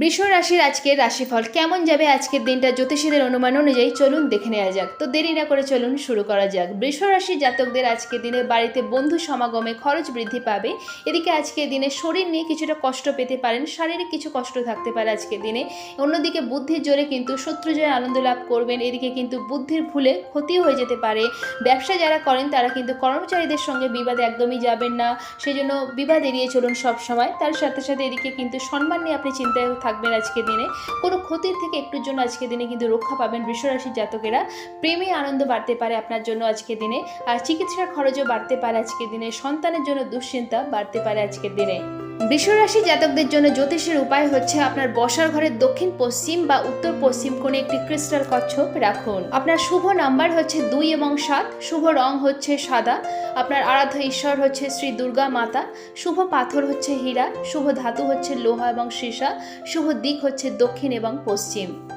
বৃষ রাশির আজকের রাশিফল কেমন যাবে? আজকের দিনটা জ্যোতিষীদের অনুমান অনুযায়ী চলুন দেখে নেওয়া যাক। তো দেরি না করে চলুন শুরু করা যাক। বৃষ রাশির জাতকদের আজকের দিনে বাড়িতে বন্ধু সমাগমে খরচ বৃদ্ধি পাবে। এদিকে আজকের দিনে শরীর নিয়ে কিছুটা কষ্ট পেতে পারেন, শারীরিক কিছু কষ্ট থাকতে পারে আজকের দিনে। অন্যদিকে বুদ্ধির জোরে কিন্তু শত্রু জয় আনন্দ লাভ করবেন, এদিকে কিন্তু বুদ্ধির ভুলে ক্ষতিও হয়ে যেতে পারে। ব্যবসা যারা করেন তারা কিন্তু কর্মচারীদের সঙ্গে বিবাদে একদমই যাবেন না। সেজন্য বিবাদ এড়িয়ে চলুন সব সময় তার সাথে সাথে এদিকে কিন্তু সম্মান নিয়ে আপনি চিন্তায় থাকবেন আজকের দিনে। কোনো ক্ষতির থেকে একটুর জন্য আজকের দিনে কিন্তু রক্ষা পাবেন বৃষরাশির জাতকেরা। প্রেমে আনন্দ বাড়তে পারে আপনার জন্য আজকের দিনে। আর চিকিৎসার খরচও বাড়তে পারে আজকের দিনে। সন্তানের জন্য দুশ্চিন্তা বাড়তে পারে আজকের দিনে। বৃষরাশি জাতকদের জন্য জ্যোতিষের উপায় হচ্ছে আপনার বসার ঘরের দক্ষিণ, পশ্চিম বা উত্তর পশ্চিম কোণে একটি ক্রিস্টাল কচ্ছপ রাখুন। আপনার শুভ নাম্বার হচ্ছে দুই এবং সাত। শুভ রং হচ্ছে সাদা। আপনার আরাধ্য ঈশ্বর হচ্ছে শ্রী দুর্গা মাতা। শুভ পাথর হচ্ছে হীরা। শুভ ধাতু হচ্ছে লোহা এবং সীসা। শুভ দিক হচ্ছে দক্ষিণ এবং পশ্চিম।